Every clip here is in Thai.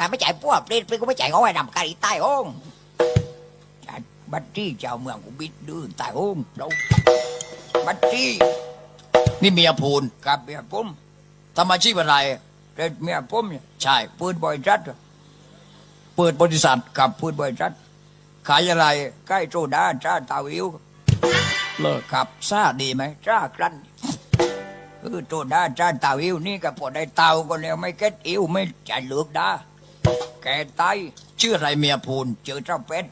แต่ไม่จ่ายพวกเปรตไปกูไม่จ่ายเขาไอ้ดำกะดีใต้ห้องบัตรที่เจ้าเมืองกูบิดดื้อใต้ห้องเราบัตรที่นี่เมียพูนกับเมียผมทำอาชีพอะไรเด็ดเมียผมเนี่ยใช่ปืนบอยจัดเปิดบริษัทกับปืนบอยจัดขายอะไรใกล้โซดาจ้าเตาอิวเลิกครับซาดีไหมจ้าครันเออโซดาจ้าเตาอิวนี่ก็พอได้เตาก็แล้วไม่เก็ตอิวไม่จ่ายเลือกไดา แกตายชื่ออะไรเมียพูนเจอเจ้าเป็ด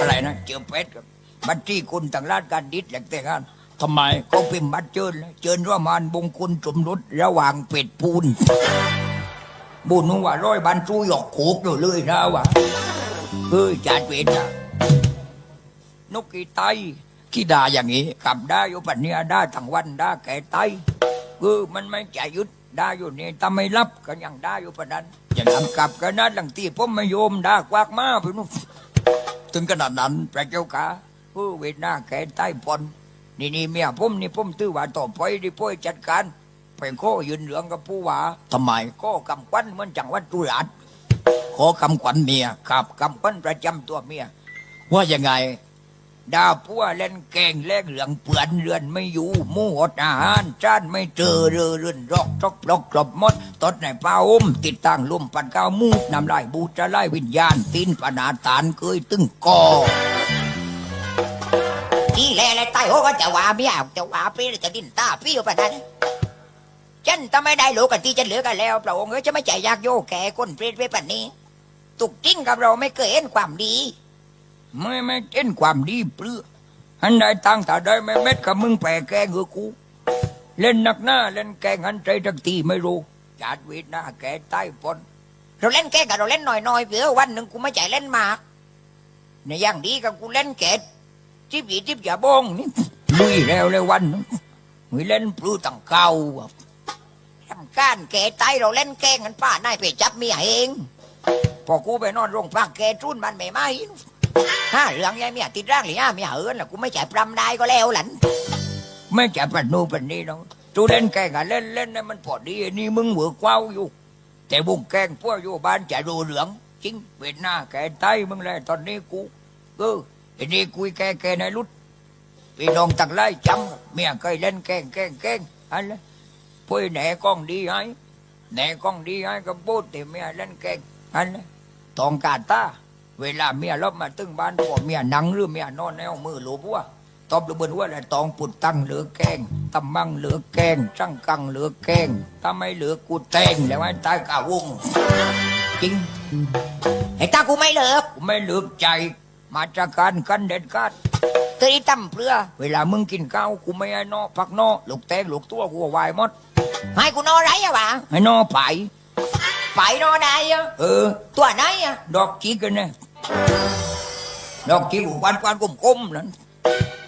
อะไรนะเจอเป็ดครับบัตรที่คุณต่างราชการดิษแหลกแต่งงานทำไมเขาพิมพ์บัตรเชิญเลยเชิญว่ามานบงคุณสมรสระหว่างเป็ดปูนบุญนึกว่าร้อยบันจูหยอกโขกอยู่เลยนะวะเฮ้ยจาดเป็ดนะนกกีไตขี้ดาอย่างนี้ขับได้อยู่ปัจเนี้ยได้ทั้งวันได้แก่ไตเออมันไม่จยุดได้อยู่นี่ถ้าไม่รับก็ยังได้อยู่ปะนั้น อย่างนั้นกลับกันนะหลังที่ผมไม่โยมด้กวากมาไปนู่นถึงขนาดนั้นพระเจ้าค่ะเออเวทนาแก่ใต้ปอนนี่นี่เมียผมนี่ผมตื้อว่าต่อไปดิพ่อยจัดการไปโค้ยืนเหลืองกับผู้ว่าทำไมโค้กำควันเหมือนจังหวัดตุลาดขอคำขวัญเมียขับกำควันประจำตัวเมีย ว่ายังไง ดาพัวเล่นแกงแลกเหลืองเปื่อนเรือนไม่อยู่มู่อดอาหารจานไม่เจอเรือเรือนรอกจอกปลอกกลบมดตดในป้าอมติดตั้งลุ่มปันก้าวมูกนำลายบูจะไล่วิญญาณตีนปนาตานเคยตึงกอนี่และอะไรใต้หัวก็จะว่าเมียจะว่าพี่จะดินตาพี่อยู่ปะนั้นฉันถ้าไม่ได้โลกันที่จะเหลือกันแล้วพระองค์เอ้ยจะไม่ใจยากโยกแก่คนเปรตไว้ปานนี้ตุกจริงกับเราไม่เคยเห็นความดี ไม่ไม่เห็นความดีเปลืออันใดตั้งแต่ได้ไม่เม็ดกับมึงแปรแกงเออกู เล่นหนักหน้าเล่นแกงอันใจทักทีไม่รู้จาดเวทหน้าแกใต้ปนเราเล่นแกกับเราเล่นหน่อยๆเผื่อวันหนึ่งกูไม่ใจเล่นมากในอย่างดีกับกูเล่นแกะจิบหยีจิบอย่าบ้องนี่ลุยแล้วเลยวันนึงมีเล่นปลื้ตั้งเก่าทำการแก่ตายเราเล่นแกงกันป้านายไปจับเมียเองพอกูไปนอนโรงพักแกจุนมันไม่ไหม ห้าเรื่องยายเมียติดร่างหรือห้าเมียเอินล่ะกูไม่จ่ปรำได้ก็แล้วหลันไม่จ่ายปนูปันนี้น้องจูเล่นแกงกันเล่นเล่นให้มันพอดีนี่มึงเหวอเว้าอยู่ แต่บุ้งแกงพวกอยู่บ้านจะดูเหลืองจริงเวทหน้าแกตายมึงเลยตอนนี้กูเออไอ้นี่คุยแกแกในรุดพี่น้องตักไล่จำเมียเคยเล่นแกงแกงแกล้งอะไรพูดแหนกล้องดีให้แหนกล้องดีให้ก็พูดแต่เมียเล่นแกล้งอะไรตองกาตา เวลาเมียรบมาตึงบ้านพอเมียนั่งหรือเมียนอนแนวมือหลูบัวตอบระเบิดว่าอะไรตองปุดตั้งเหลือแกงตำมังเหลือแกงจังกังเหลือแกงถ้าไม่เหลือกูแตงแล้วไอ้ตายกาวงจริงไอ้ตากูไม่เลิกกูไม่เลิกใจมาจากการกันเด็ดขาดตรีตั้มเปลือเวลามึงกินข้าวกูไม่ให้นอพักนอลูกแตงลูกตัวกูก็วายหมดให้กูนอไรอะวะให้นอไปไปนอได้อะเออตัวไหนอะดอกจีกันเนี่ย ดอกจีกูควันควันกลมกลมนั่น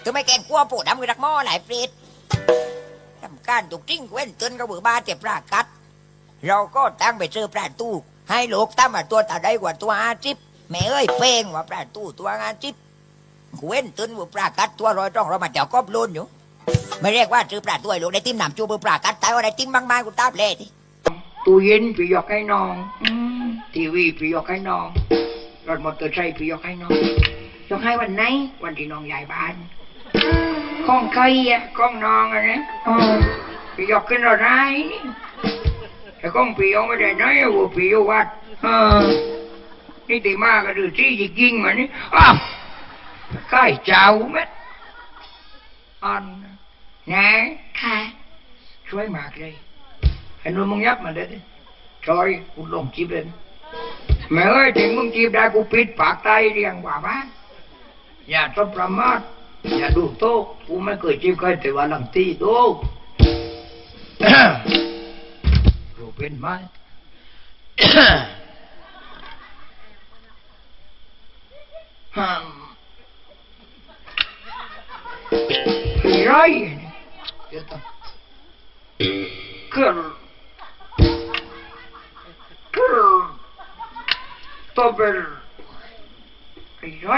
ถึงไม่แกงกลัวปูดำกับดักหม้อหลายเปรตทำการถูกจริงเว้นเตือนกับบือบาเจ็บรากัด เราก็ตั้งไปซื้อปลาตู้ ให้ลูกตั้มมาตัวตาได้กว่าตัวอาจิบแม่เอ้ยเป้งว่าปลาตู้ตัวอาจิบเว้นเตื่นว่าปลากัดตัวรอยจ้องเรามาเจ้ากอบลุนอยู่ไม่เรียกว่าซื้อปลาตัวไอ้ลูกได้ติ้มหนำจูบปลากัดตายว่าได้ติ้มบางไม้กูตาบเล่ทีตู้เย็นพี่ยกให้น้องอทีวีพี่ยกให้น้อง รถมอเตอร์ไซค์พี่ยกให้น้องยกให้วันไหน วันที่น้องย้ายบ้านข้องใครอะข้องน้องอะนะอ๋อพี่ยกขึ้นรถได้นี่แต่ก้องปีเอาไม่ได้น้อยวัวปีเอาวัดเออนี่ตีมากก็ดูที่จริงๆมานี่อ้าวใกล้เจ้าไหมอันนะค่ะช่วยมากเลยไอ้นุ่นมึงยับมาเลยดิชอยกูลงจีบเลย แม่เอ้ยถึงมึงจีบได้กูปิดปากตายเรียงว่าบ้านอย่าตบประมาทอย่าดูโต๊ะกูไม่เคยจีบใครแต่ว่าหลังตีโต๊ะรู้เป็นไหมห้ามไรเดี๋ยวต้องกร ตบรไร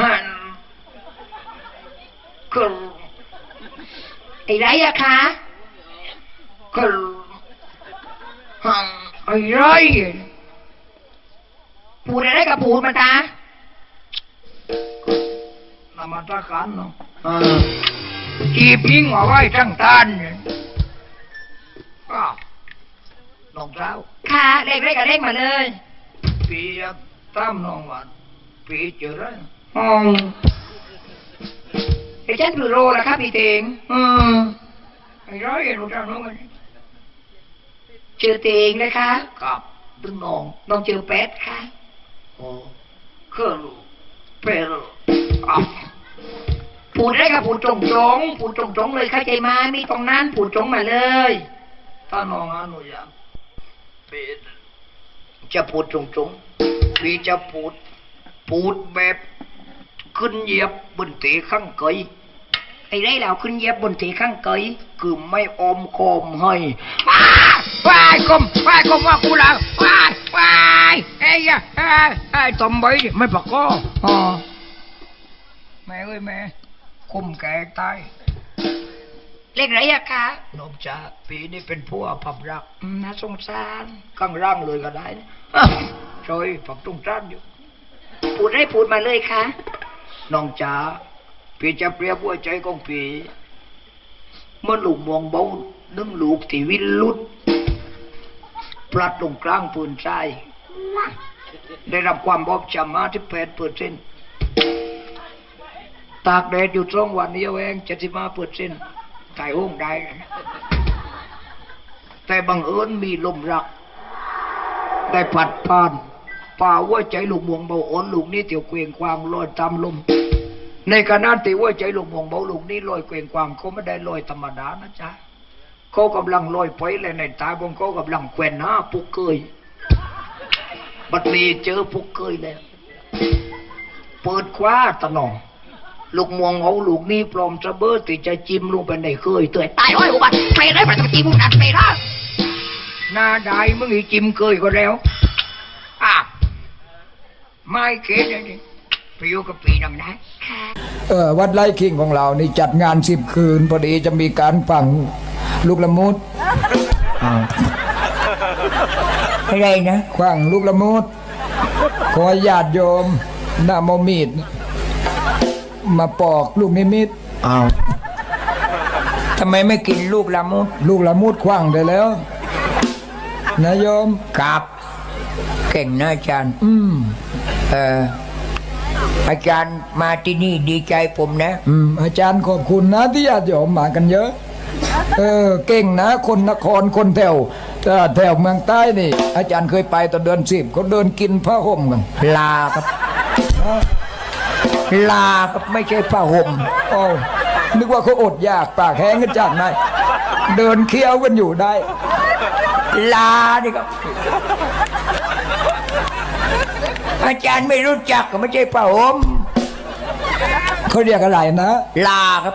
ฮันกรไอ้ไรอะคะกรฮันไอ้ไรพูดอะไรกับพูดมันตานามาตรการเนาะเออจีบยิงเอาไว้ทั้งทานเนี่ย น้องสาวค่ะเด็กเล็กกับเด็กมาเลยปีจะตามน้องว่าปีเจอแล้วอ๋อเดี๋ยวฉันคือโรแล้วครับพี่เตงอืมไอ้ร้อยรู้จักน้องกันเจอเตงเลยค่ะกับตึงน้องน้องเจอแป๊ดค่ะโอ้เครื่องลูกเปรย์อะพูดได้กับพูดตรงๆพูดตรงๆเลยเข้าใจมามีตรงนั้นพูดตรงมาเลย ถ้าน้องอนุญาต ปีจะพูดตรงๆปีจะพูด พูดแบบขึ้นเหยียบบนเตะข้างเกยไอ้ไรเราขึ้นเหย็บบนเถีข้างเกยคือไม่อมคอมให้ว้ายว้ายกลมว้ายกลมว่ากูแล้วว้ายว้ายเอ้ยอะเอ้ยไอ้ตอมใบดิไม่ปากก็อ๋อแม่เอ้ยแม่คมแก่ตาย เล็กไรอะคะนกจ่าปีนี้เป็นผู้อาภัพรักอืมน่าสงสารข้างร่างเลยก็ได้นะอ้าวช่วยฝักตรงจ้านอยู่พูดได้พูดมาเลยค่ะน้องจ๋าพี่จะเปรียบหัวใจของพี่เมื่อลูกมองเบานึ่งลูกที่วินลุดพลัดลงกลางปืนใจได้รับความบอบช้ำมาที่แปดเปอร์เซ็นตากแดดอยู่สองวันนี้เองเจ็ดสิบห้าเปอร์เซ็นตายห้องได้แต่บังเอิญมีลมรัก ได้ผัดผ่านป่าว่าใจลูกมวงเบาอ่อนลูกนี้เตียวเกวียงควางลอยตามลม ในขณะที่ว่าใจลูกมวงเบาลูกนี้ลอยเกวียงควางเขาไม่ได้ลอยธรรมดานะจ๊ะเขากำลังลอยไปเลยในตาบงเขากำลังแขวนหน้าปุกเกยบัดนี้เจอปุกเกยแล้วเปิดคว้าตะนอง ลูกมวงเอาลูกนี้ปลอมจะเบิดที่จะจิ้มลงไปในเคยเตยตายร้อยอุบัติเปรตได้ปฏิบัติมุกนัดเปรตนะหน้าได้มึงอีจิ้มเคยก็แล้วอะไม่เกณฑ์เลยไปอยู่กับปีนังนะค่ะเออวัดไร่คิงของเรานี่จัดงานสิบคืน พอดีจะมีการฝังลูกละมุดอะไรนะขว้างลูกละมุดขอญาติโยมหน้าโมมีด มาปอกลูกนิมิตอ้าวทำไมไม่กินลูกละมุด ลูกละมุดขว้างได้แล้วนะโยมครับเก่งนะอาจารย์ อืมเอออาจารย์มาที่นี่ดีใจผมนะ อืม อาจารย์ขอบคุณนะที่ญาติโยมมากันเยอะ เออ เก่งนะ คนนครคนแถวเอ่อแถวเมืองใต้นี่ อาจารย์เคยไปตอนเดือนสิบเขาเดินกินผ้าห่มกันลาครับ ลาครับไม่ใช่ผ้าห่มโอ้นึกว่าเขาอดอยากปากแห้งกันจากไหนเดินเคี้ยวกันอยู่ได้ ลานี่ครับ อาจารย์ไม่รู้จักก็ไม่ใช่ผ้าห่มเขาเรียกอะไรนะ ลาครับ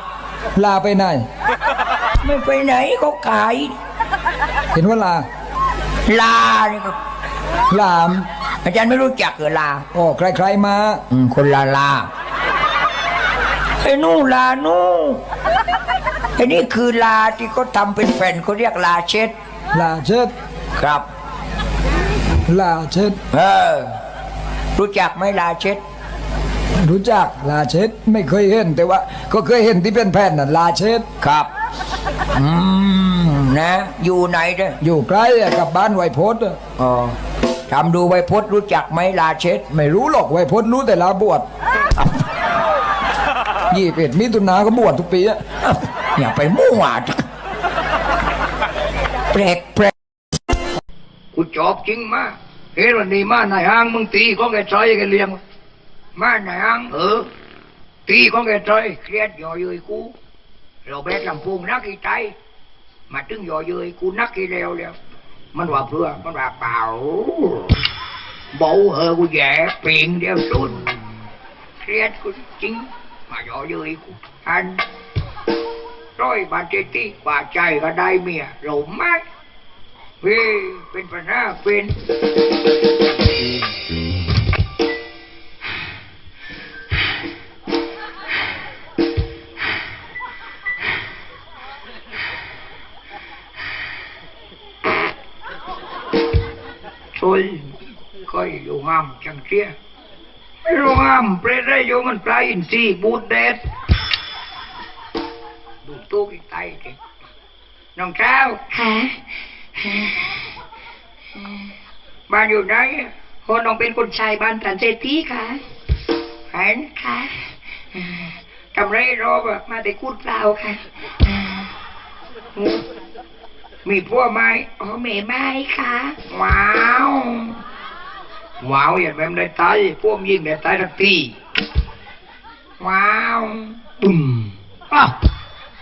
ลาไปไหน ไม่ไปไหนเขาขาย เห็นว่าลา ลานี่ครับลาม อาจารย์ไม่รู้จักเหรอลา โอ้ใครๆมาอืมคนละลา ไอ้นู่นลานู่นไอ้นี่คือลาที่เขาทำเป็นแผ่นเขาเรียกลาเช็ด ลาเช็ดครับ ลาเช็ดเออรู้จักไหมลาเช็ด รู้จักลาเช็ดไม่เคยเห็น แต่ว่า ก็เคยเห็นที่เป็นแผ่นน่ะลาเช็ดครับอืมนะ อยู่ไหนเด้ออยู่ใกล้อะกับบ้านไวโพสอะอ๋อทำดูไวพจน์รู้จักไหมลาเช็ด ไม่รู้หรอกไวโพสรู้แต่ลาบวช ยี่เป็ดมิถุนาก็บวชทุกปีอะอย่าไปมั่วแปลกแปลกกูจอบจริงมาเฮ้ยวันนี้มาในห้างมึงตีของแกซอยแกเลี้ยงมาในห้างเออตีของแกซอยเครียดย่อเย้ยกูเราแบกลำพูงนักอีใจมาตึงย่อเย้ยกูนักอีเร็วแล้วมันว่าเพื่อมันว่าเปล่าเบาเหอกูแย่เปลี่ยนเดียวสุดเครียดกูจริง mà gió dưới anh. Rồi bà chị tí bà chạy ở đây mìa rủ mát. Vì bên phần ra bên tôi coi dù hàm chẳng kia. ไหมเฮ้ยเป็นปัญหาเป็นยก็อยู่งามจังเชียไม่รู้งามเปรตได้อยู่มันปลาอินทรีบูดเดดดูตู้กิไตจริงน้องเช้าค่ะบ้านอยู่ไหนคนน้องเป็นคนชายบ้านสันเศรษฐีค่ะเห็นค่ะทำไรรอบอะมาแต่คูดเปล่าค่ะ มีพวกไหมอ๋อเมไม้ค่ะ ว้าว ว้าวอย่างแบบได้ตายพวกยิงได้ตายทักทีว้าวบึ้มอ้าว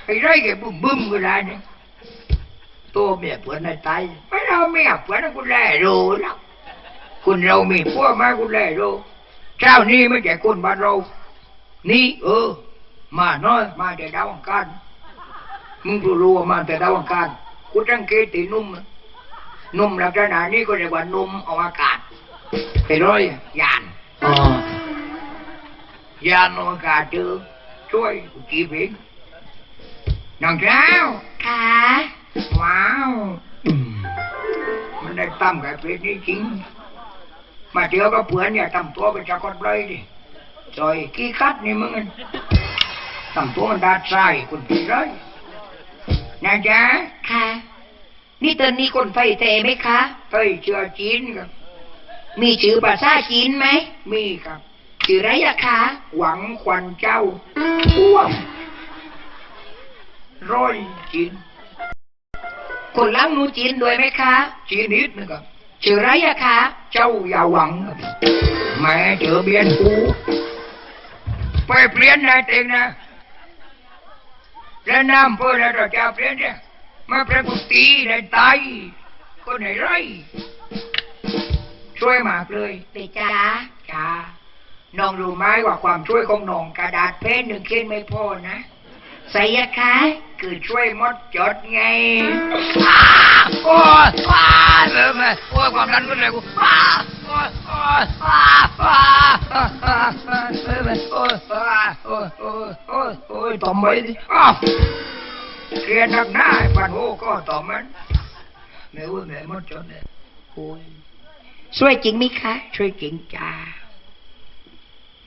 ไอ้ไรแกบึ้มบึ้มก็ได้เนี่ยตัวเมียเพื่อนได้ตายไม่เราเมียเพื่อนนะคุณแล่รู้แล้วคุณเรามีพวกมาคุณแล่รู้เจ้านี่ไม่ใช่คนบ้านเรา นี่เออ มาน้อยมาแต่ดาวอังคารมึงรู้ว่ามาแต่ดาวอังคารกูสังเกตตีนุ่มอะนุ่มลักษณะนี้ก็เรียกว่านุ่มเอาอากาศ ไปร้อยยานอ๋อยานเอาอากาศเจอช่วยกูจีบเองน้องเช้าค่ะ ว้าวอืมมันได้ตั้มกับเพชรนี่จริง มาเจอก็เผื่อนอย่าทำตัวเป็นจักรเลยดิจอยขี้คัดนี่มึงอะทำตัวมันดาดใส่คุณพี่เลยนะจ๊ะค่ะ นี่เตือนนี่คนไฟเตไหมคะเฮ้ยเชื่อจีนครับ มีชื่อภาษาจีนไหม มีครับ ชื่ออะไรอะคะ หวังควันเจ้าอ้วมร้อยจีนคนล้างหนูจีนด้วยไหมคะ จีนนิดนึงครับ ชื่ออะไรอะคะ เจ้าอย่าหวังครับแม่เจอเบียนกูไปเปลี่ยนนายเองนะแล้วน้ำเพื่อแล้วเราจะเปลี่ยนเนี่ยมาเป็นกุฏิในไตก็ไหนไร ช่วยมากเลยเปจ้าจ้าน้องรู้ไหมว่าความช่วยของน้องกระดาษเพนหนึ่งเขียนไม่พอนะใส่อะคะคือช่วยมดจดไงโอ้ยว้าเริ่มเลยโอ้ยความดันขึ้นเลยกูว้าโอ้ยโอ้ยว้าว้าเริ่มเลยโอ้ยว้าโอ้ยโอ้ยโอ้ยโอ้ยต่อมไปดิอ้าวเครียดหนักหน้าไอ้ปันโอ้ก็ต่อมันแม่เว้ยแม่มดจดเนี่ยโอ้ย ช่วยจริงไหมคะช่วยจริงจ้า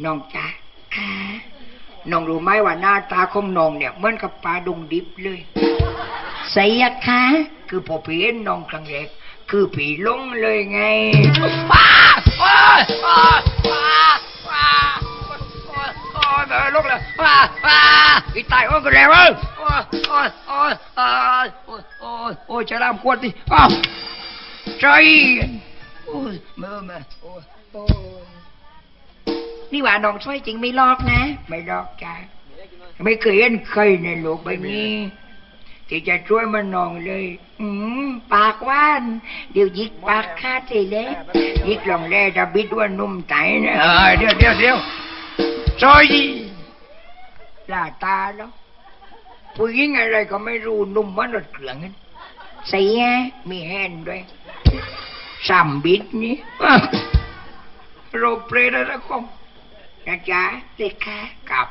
น้องจ้าค่ะน้องรู้ไหมว่าหน้าตาของน้องเนี่ยเหมือนกับปลาดงดิบเลยใส่อะคะคือพอผีเห็นน้องครั้งแรกคือผีหลงเลยไงว้าว้าว้าว้าว้าโอ้ยโอ้ยแบบลุกเลยว้าว้าอีตายโอ้ยก็แล้วเว้ยโอ้ยโอ้ยโอ้ยโอ้ยโอ้ยโอ้ยโอ้ยจะรามขวดดิอ้าวใจ โอ้ยแม่แม่โอ้ยโอ้ยนี่ว่าน้องช่วยจริงไม่ลอกนะ ไม่ดอกจ้าไม่เคยเห็นใครในโลกใบนี้ที่จะช่วยมันนองเลย อืมปากว่าน เดี๋ยวยิกปากคาดเลยเลยยิกลองแร่ดับบิดว่านุ่มไตนะเออเดี๋ยวเดี๋ยวเดี๋ยวซอยลาตาแล้วผู้หญิงอะไรก็ไม่รู้นุ่มเหมันรถเครื่องนั้นใส่ไงมีแฮนด์ด้วย สามบิดนี่โรเปรย์แล้วก็นะจ๊ะเด็กค่ะกลับ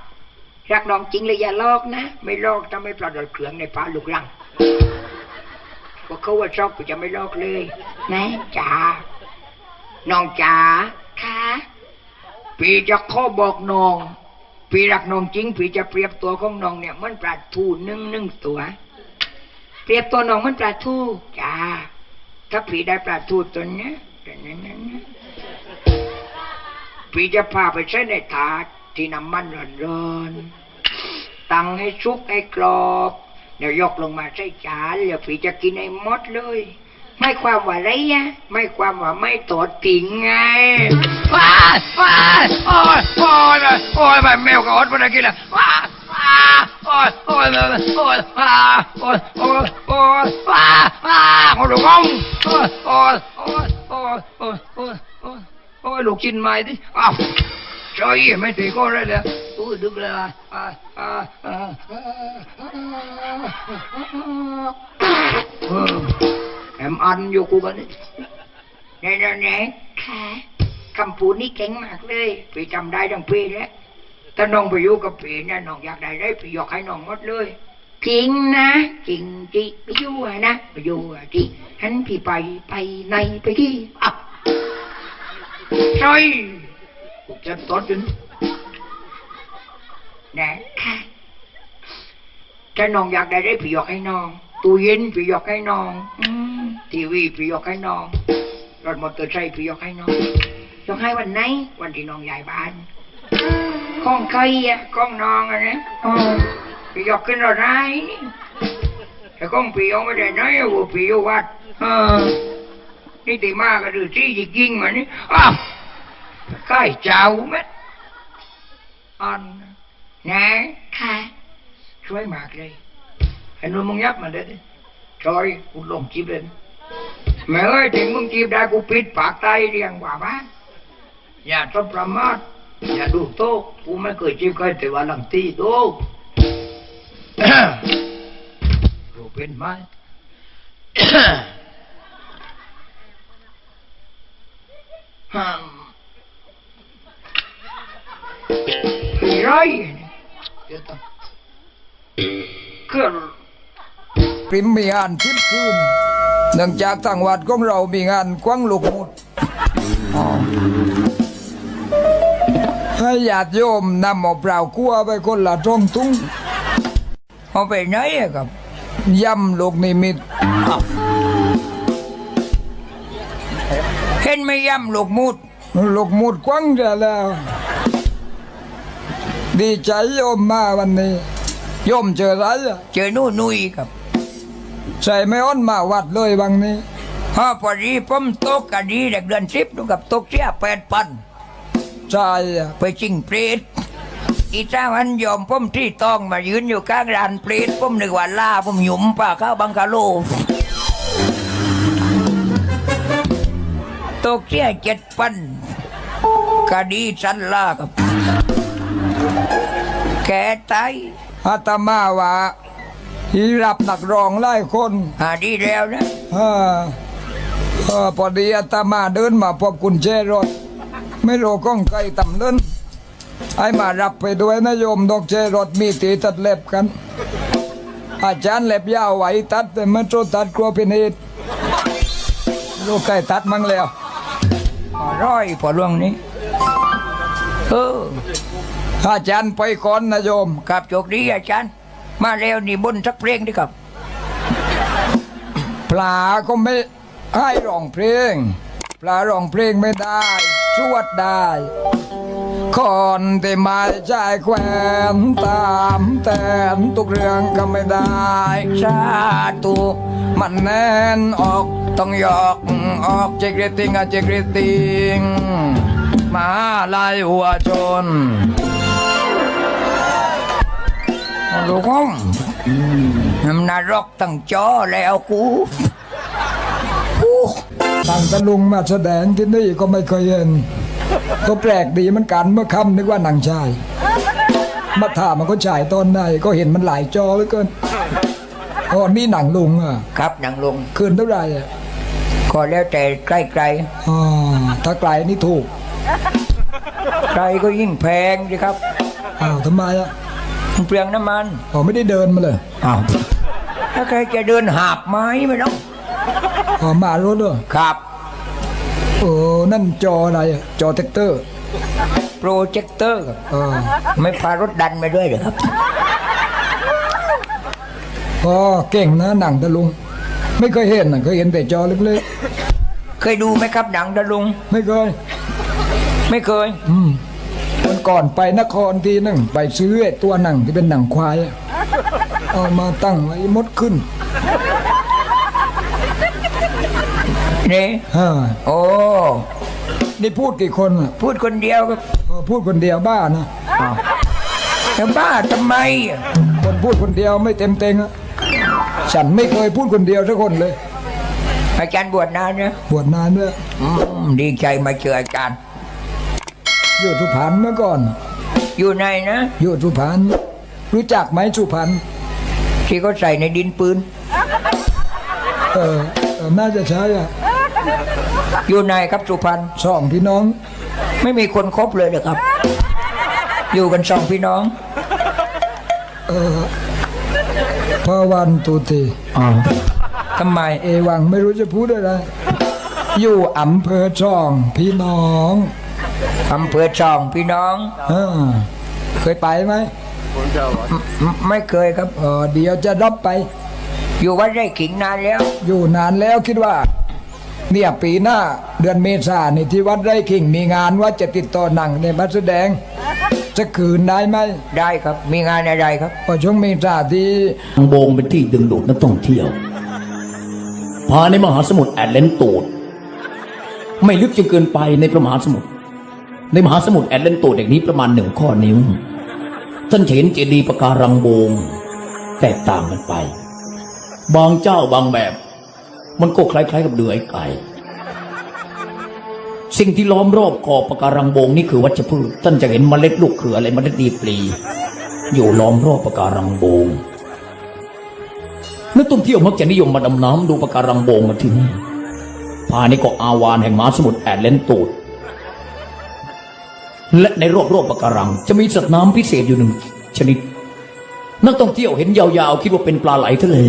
รักน้องจริงเลยอย่าลอกนะ ไม่ลอกถ้าไม่ปลอดเครื่องในฟ้าลูกลังก็เขาว่าชอบก็จะไม่ลอกเลย นะจ๋าน้องจ๋าค่ะพี่จะข้อบอกน้องพี่รักน้องจริงพี่จะเปรียบตัวของน้องเนี่ยมันปลาทูนึ่งนึ่งตัว เปรียบตัวน้องมันปลาทูจ้า ถ้าพี่ได้ปลาทูตัวเนี้ยตัวนั้นนั้นนะพี่จะพาไปใช้ในถาดที่น้ำมันร้อนๆตั้งให้ชุกให้กรอบเดี๋ยวยกลงมาใส่จานแล้วพี่จะกินให้หมดเลย ไม่ความว่าไรอะไม่ความว่าไม่ตอดติ่งไงว้าว้าโอ้ยโอ้ยโอ้ยแบบแมวกับอดพนักกินละว้าว้า โลูกชิ้นใหม่ดิอ้าวจอยไม่ตีก็ได้แล้วอู้ดึกแล้วแอมอันอยู่กูบ้านี่ไหนไหนค่ะคำพูดนี่เก่งมากเลยไปจำได้ทั้งปีแล้ว ถ้าน้องไปอยู่กับพี่นะน้องอยากได้ได้พี่ยกให้น้องหมดเลยจริงนะจริงจีไปอยู่อะนะไปอยู่อะจีฉันพี่ไปไปในไปที่อะช่วยกูจะตดจนแหน่ค่ะถ้าน้องอยากได้ได้พี่ยกให้น้องตู้เย็นพี่ยกให้น้องอืมทีวีพี่ยกให้น้องรถมอเตอร์ไซค์พี่ยกให้น้องยกให้วันไหนวันที่น้องย้ายบ้าน ข้องใครอะกล้องน้องอะนะอ๋อพี่ยกขึ้นรถได้นี่แต่กล้องพี่ยกไม่ได้น้อยอะว่าพี่ยกวัดเออนี่ตีมากก็ดูที่ยิงยิงมานี่อ้าวใกล้เจ้าไหมอันนะค่ะ ช่วยมากเลยไอ้นุ่นมึงยับมาเด้ดิจอยกูลงจีบเลยนะแม่เอ้ยถึงมึงจีบได้กูปิดปากตายเรียงกว่าบ้านอย่าทำประมาท อย่าดูโต๊ะกูไม่เคยจีบใครแต่ว่าหลังตีโต๊ะรู้เป็นไหมห้ามไรเดี๋ยวต้องเกิดปริมมีงานทิมพ์คืนเนื่องจากทางวัดของเรามีงานกว้างลูกมุด ให้ญาติโยมนำเอาเปล่าคั่วไปคนละท้องตุ้งเอาไปไหนอะครับย่ำลูกนิมิตอ้าวเห็นไหม่ย่ำลูกมุดลูกมุดกว้างจะแล้ว ดีใจโยมมาวันนี้โยมเจออะไรอะเจอนู่นนุยครับใส่ไม่อ้อนมาวัดเลยบางนี้ฮะพอดีผมตกกะดีเด็กเดือนสิบดูกับตกเสียแปดพัน ใช่อะไปจิงเปรตอีจ้าวันยอมผมที่ต้องมายืนอยู่ข้างร้านเปรตผมนึกว่าล่าผมหยุมป่าเข้าบังกะโลตกเสียเจ็ดพันคดีสันล่ากับแกตายอาตมาว่าฮีรับนักร้องไล่คนหาดีแล้วนะอ่าเออพอดีอาตมาเดินมาพบกุญแจรถ ไม่รู้ก้องไกลต่ำเดินไอ้มารับไปด้วยนะโยมดอกเจรถมีตีตัดเล็บกัน อาจารย์เล็บยาวไหวตัดแต่มันโจตัดกลัวเป็นเหตุลูกไก่ตัดมั่งแล้วอร้อยพอเรื่องนี้ เอออาจารย์ไปก่อนนะโยมครับโชคดีอาจารย์ มาแล้วนี่บนสักเพลงดีครับ ปลาก็ไม่ให้ร้องเพลง ปลาร้องเพลงไม่ได้ สวดได้คนที่มาใจแควนตามแต่นทุกเรื่องก็ไม่ได้สาธุมันแน่นออกต้องยอกออกเจกเรติงอะเจกเรติงมาลายหัวชนลูกห้องน้ำนรกตั้งจอแล้วกู ทางตะลุงมาแสดงที่นี่ก็ไม่เคยเห็นก็แปลกดีเหมันกันเมื่อค่ำนึกว่าหนังชาย มาถามมันก็ฉายตอนไหนก็เห็นมันหลายจอเหลือเกินอ๋อนี่หนังลุงอะครับนางลงคืนเท่าไหร่อะก็แล้วแต่ใกล้ไกลอ๋อถ้าไกลนี่ถูกๆไกลก็ยิ่งแพงสิครับอ้าวทำไมอะมันเปลืองน้ำมันอ๋อไม่ได้เดินมาเลยอ้าวถ้าใครจะเดินหาบไม้ไม่ต้อง อ๋อมารถเหรอครับโอ้นั่นจออะไรอะจอแท็กเตอร์โปรเจคเตอร์ครับอ๋อไม่พารถดันไปด้วยเหรอครับ อ๋อเก่งนะหนังตะลุง ไม่เคยเห็นน่ะเคยเห็นแต่จอเล็กเคยดูไหมครับหนังตะลุง ๆไม่เคย ไม่เคย อืมวันก่อนไปนครทีหนึ่งไปซื้อไอ้ตัวหนังที่เป็นหนังควายอะเอามาตั้งไว้มดขึ้น นี่ฮ่าโอ้นี่พูดกี่คนอะพูดคนเดียวครับอ๋อพูดคนเดียวบ้านะ จะบ้าทำไมอะคนพูดคนเดียวไม่เต็มเต็งอะฉันไม่เคยพูดคนเดียวสักคนเลย อาจารย์บวชนานนะบวชนานด้วยอืมดีใจมาเจออาจารย์ อยู่สุพรรณเมื่อก่อน อยู่ในนะอยู่สุพรรณรู้จักไหมสุพรรณที่เขาใส่ในดินปืน เออเออน่าจะใช่อะ อยู่ในครับสุพรรณสองพี่น้อง ไม่มีคนครบเลยเหรอครับ อยู่กันสองพี่น้อง เออพระวันตุติทำไมเอวังไม่รู้จะพูดอะไร อยู่อำเภอช่องพี่น้องอำเภอจองพี่น้องเออเคยไปไหมไม่ไม่เคยครับเออเดี๋ยวจะรับไป อยู่วัดไร่ขิงนานแล้ว อยู่นานแล้วคิดว่า เนี่ยปีหน้าเดือนเมษายนนี่ที่วัดไร่ขิงมีงานว่าจะติดต่อหนังในบัดแสดงจะคืนได้ไหมได้ครับ มีงานอะไรครับพอช่วงเมษาที่ทางโบงเป็นที่ดึงดูดนักท่องเที่ยวภายในมหาสมุทรแอตแลนตูดไม่ลึกจนเกินไปในพระมหาสมุทรในมหาสมุทรแอตแลนตูดแห่งนี้ประมาณหนึ่งข้อนิ้วท่านจะเห็นเจดีย์ปะการังโบงแตกต่างกันไป บางเจ้าบางแบบ มันก็คล้ายๆ กับเดือยไก่ สิ่งที่ล้อมรอบขอบปะการังบงนี่คือวัชพืชท่านจะเห็นเมล็ดลูกเขืออะไรเมล็ดดีปลี อยู่ล้อมรอบปะการังบงนักท่องเที่ยวมักจะนิยมมาดำน้ำดูปะการังบงกันที่นี่ภาในเกาะอาวานแห่งมหาสมุทรแอตแลนตูดและในรอบๆปะการัง จะมีสัตว์น้ำพิเศษอยู่หนึ่งชนิด นักท่องเที่ยวเห็นยาวๆ คิดว่าเป็นปลาไหลทะเล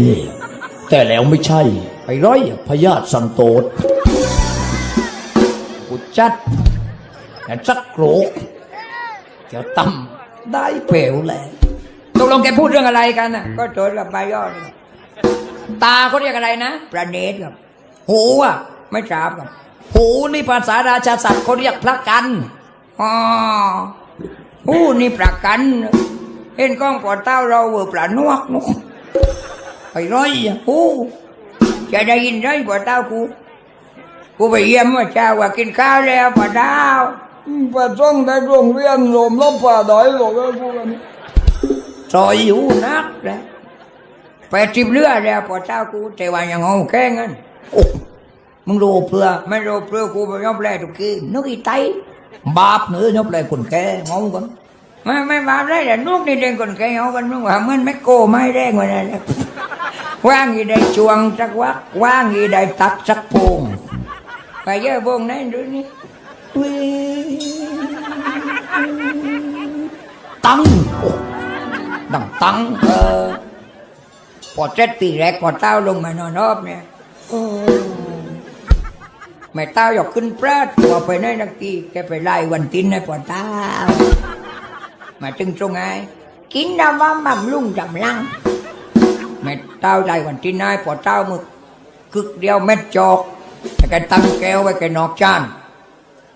แต่แล้วไม่ใช่ ไอ้ร้อยพยาสันโตษกุจัดแต่สักโกรกจะตั้มได้เปลวแหละตกลงแกพูดเรื่องอะไรกันน่ะ ก็โจทย์กับปลายอดตาเขาเรียกอะไรนะ ประเนตครับ หูอะ ไม่ทราบครับ หูนี่ภาษาราชาศัพท์เขาเรียกพระกันอ๋ออู้นี่ประกัน เห็นกล้องปอดเต้าเราเวอร์ปลานวกนุกไปร้อยอะอู้ จะได้ยินได้ปอดเต้ากูกูไปเยี่ยมเมื่อเช้าว่ากินข้าวแล้วปอดเต้าอืมไปจ้องได้โรงเรียนรวมรบป่าดอยหลงไอ้พวกนี้ซอยอยู่นักแล้วไปทิบเรือแล้วปอดเต้ากูแต่ว่ายังงงแค่งั้นโอ้มึงรู้เพื่อไม่รู้เพื่อกูไปยอมแลทุกทีนึกอีไตบาปเนื้อยบเลยคนแก่งงกันไม่ไม่มาได้แต่นุกนี่เด้งคนแก่เอากันนึกว่ามันไม่โกไม่แรงวันนั้น ว่างอีได้จวงสักวักว่างอีได้ตักสักโพงไปเยอะวงนั้นดูนี่ตังโอ้ดังตังเออพอเจ็ดตีแรกพอเต้าลงมานอนรอบเนี่ยโอ้แม่เต้าอยากขึ้นพระตัวไปในนักตีแกไปไล่วันตินให้พอเต้ามาจึงตรงไงกินน้ำว่ามั่มลุงจำลัง แม่เต้าไล่วันตินให้พอเต้ามึกกึกเดียวเม็ดจอกแต่แกตั้งแก้วไว้แกนอกจาน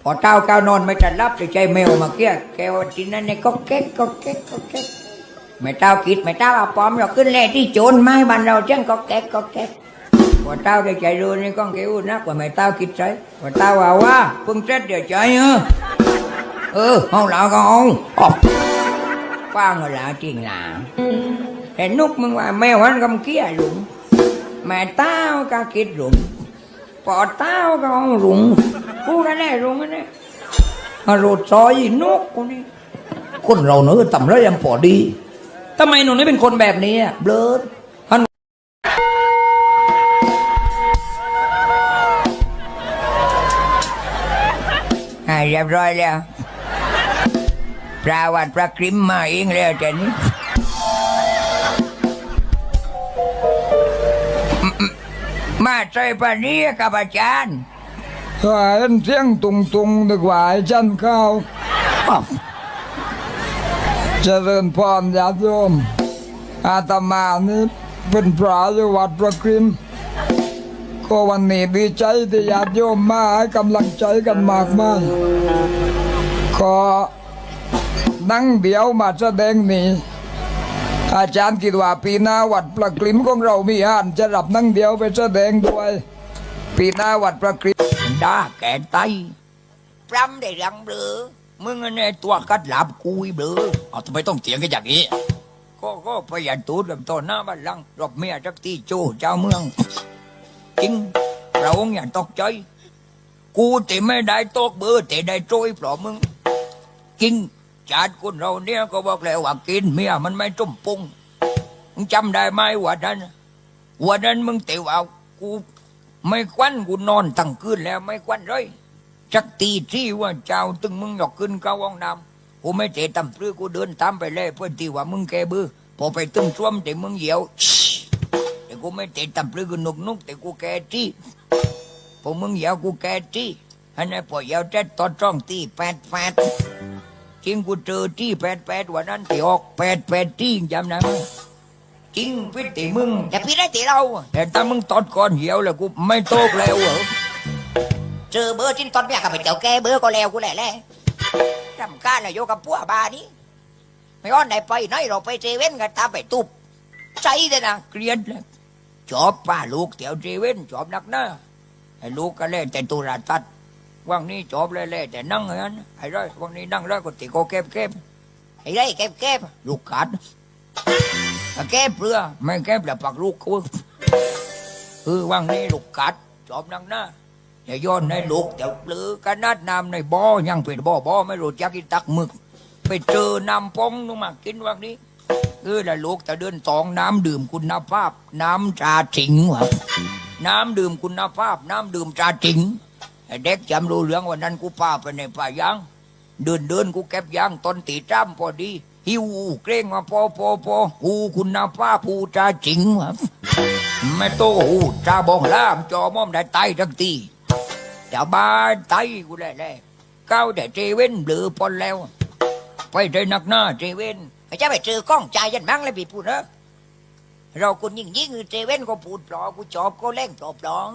พอเต้าก้าวนอนไม่ทันรับจะใจแมวมาเกี้ยแกวันตินนั้นเนี่ยก็เก๊กก็เก๊กก็เก๊กไม่เต้าคิดไม่เต้าเอาปอมเราขึ้นแล่ที่โจรไม้บ้านเราจังก็แก๊กก็แก๊กว่าเต้าได้ใจรู้นี่ก็เกี่ยวนักกว่าไม่เต้าคิดใจว่าเต้าว่าว่าเพิ่งเจ็ดเดี๋ยวใจเออเออห้องเราก็เอาออกฟังว่าจริงล่ะ แต่นุกมึงว่าแม่วันกำเกี้ยหลุงแม่เต้าก็คิดหลุงปอเต้าก็เอาหลุงกูนั่นแหละหลุงนั่นแหละเอารถซอยนุกคนนี้คนเราเนื้อต่ำแล้วยังพอดีทำไมหนูนี่เป็นคนแบบนี้อะเบลอเรียบร้อยแล้วปราวัติพระกริมมาเองแล้วแต่นี้ มาใจปานี้กับอาจารย์ก็เห็นเสียงตุงตุงดีกว่าไอ้จันข้าวอ้าเจริญพรญาติโยม อาตมานี่เป็นพระอยู่วัดพระกริมก็วันนี้ดีใจที่ญาติโยมมาให้กำลังใจกันมากมายขอนั่งเดียวมาแสดงนี้ อาจารย์คิดว่าปีหน้าวัดประกริมของเรามีอ่านจะรับนั่งเดียวไปแสดงด้วย ปีหน้าวัดประกริมด่าแก่ไตปรำได้รังเบลอมึงอันเนี่ยตัวกัดหลับกุยเบลอเอาทำไมต้องเถียงกันอย่างนี้ ก็ก็ประหยัดตูดกับตอนหน้าบ้านลังรบเมียจักที่โจเจ้าเมือง จริงเราองอย่าตกใจ กูแต่ไม่ได้ตกเบอร์แต่ได้โจยเพราะมึงจริง ชาติคนเราเนี่ยก็บอกแล้วว่ากินเมียมันไม่ต้มปรุงมึงจำได้ไหมวันนั้นวันนั้นมึงเตะเอากูไม่ควันกูนอนตั้งคืนแล้วไม่ควันเลยจักตีที่ว่าเจ้าตึงมึงหยอกขึ้นเข้าห้องน้ำกูไม่เตะตำปรือกูเดินตามไปเลยเพื่อที่ว่ามึงแกบือพอไปตึงช่วมแต่มึงเหยียวแต่กูไม่เตะตำปรือกูนุกนุกแต่กูแกที่พอมึงเหยียวกูแกที่อันนี้พอเหยาวเจ็ดตอนจ้องตีแปดแปด จริงกูเจอที่แปดแปดวันนั้นที่ออกแปดแปดที่จำได้ไหมจริงพิษตีมึงแต่พี่ได้ตีเรา แต่ถ้ามึงตอดก่อนเหี่ยวแล้วกูไม่โตกแล้วเหรอเจอเบอร์จิ้นตอนเมียกับไปเจ้าแกเบอร์ก็แล้วกูแหละแหละรำการเลยโยกับปัวบานี้ไม่อ้อนไหนไปไหนเราไปเจเว่นกันตามไปตุบใจเลยนะเกลียดเลยชอบป้าลูกเตี๋ยวเจเว่นชอบนักหน้าไอ้ลูกก็เล่นแต่ตุราตัด ว่างนี้ชอบเล่ๆแต่นั่งอย่างนั้นไอ้ไร้ว่างนี้นั่งร้ก็ติโกเก็บเก็บไอ้ไรเก็บเก็บลูกกัดถ้าแก้เปลือไม่แก้แต่ปักลูกกูคือว่างนี้ลูกกัดชอบนักหน้าอย่าย้อนในลูกเดี๋ยวเปลือกันนัดน้ำในบ่อยังเป็นบ่อบ่อไม่รู้จักกินตักมึก ไปเจอน้ำปองลงมากินว่างนี้คือละลูกแต่เดินตองน้ำดื่มคุณภาพ น้ำชาจิงวะน้ำดื่มคุณภาพ น้ำดื่มชาจิง เด็กจำรู้เรื่องวันนั้นกูป้าไปในป่ายางเดินเดินกูเก็บยางต้นตีจ้ำพอดี หิวเกรงมาพอพอพอหูคุณภาพหูชาจริงวะไม่โตหูชาบองล่ามจอมอมได้ไตทั้งทีจะบ้านไตกูได้แล้วก้าวแต่เจเว้นเบลือปนแล้ว ไปได้นักหน้าเจเว่นไอ้เจ้าไปเจอกล้องใจยันมั่งเลยพี่พูดเนอะ เราคุณยิ่งยิ่งเจเว่นก็พูดปลอกูจอบก็เล่งจอบปลอง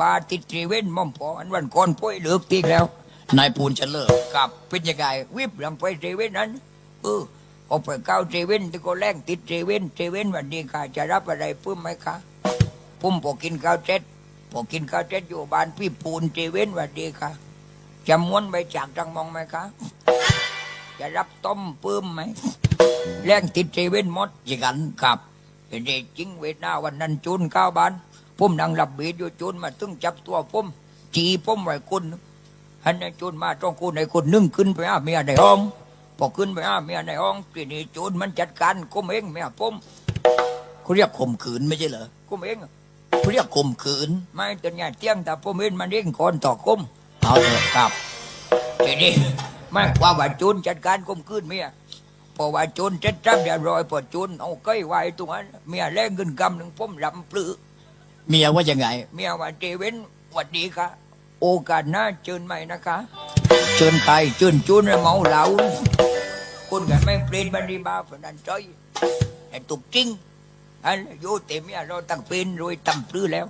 บาติดเจเว่นม่อมพออันวันก่อนป่วยเหลือกตีแล้ว นายปูนจะเลิกกับเป็นยังไงวิบหลังไปเจเว่นนั้นเออเอาไปก้าวเจเว่นที่ก็แรงติดเจเว่นเจเว่นวันนี้ค่ะจะรับอะไรเพิ่มไหมคะพุ่มพอกินข้าวเจ็ดพอกินข้าวเจ็ดอยู่บ้านพี่ปูนเจเว่นวันนี้ค่ะจะม้วนไปจากจังมองไหมคะจะรับต้มเพิ่มไหมแรงติดเจเว่นหมดอย่างนั้นครับ เด็กจริงเวทนาวันนั้นจูนเข้าวบ้านผมนังหลับเบียดอยู่จูนมาตึงจับตัวผมจีผมไว้คุณฮันนจูนมาต้องคุณในคุนนึ่งขึ้นไปหาเมียในห้องพอขึ้นไปหาเมียในห้องทีนี้จูนมันจัดการกุมเองเมียผมเขาเรียกข่มขืนไม่ใช่เหรอกุมเองเขาเรียกข่มขืน ไม่ตอนนี้เที่ยงแต่ผมเองมันเองก่อนต่อกุมเอาเถอะครับทีนี้ไม่ว่าว่าจูนจัดการกุมขึ้นเมีย พอว่าจูนเจ็ดจับเรียบร้อยพอจูนเอาเก้ยไว้ตรงนั้นเมียแรงขึ้นกำหนึ่งผมลำปลือเมียว่ายังไง เมียว่าเจเว้นหวัดดีค่ะ โอกาสหน้าเชิญใหม่นะคะเชิญใครเชิญจุนให้เมาเหล้าคนกันไม่เปลี่ยนบันดีบาฝันนันใจไอ้ตุกจริงอันโยเต็มเมียเราตั้งเป็นรวยตั้งปลื้อแล้ว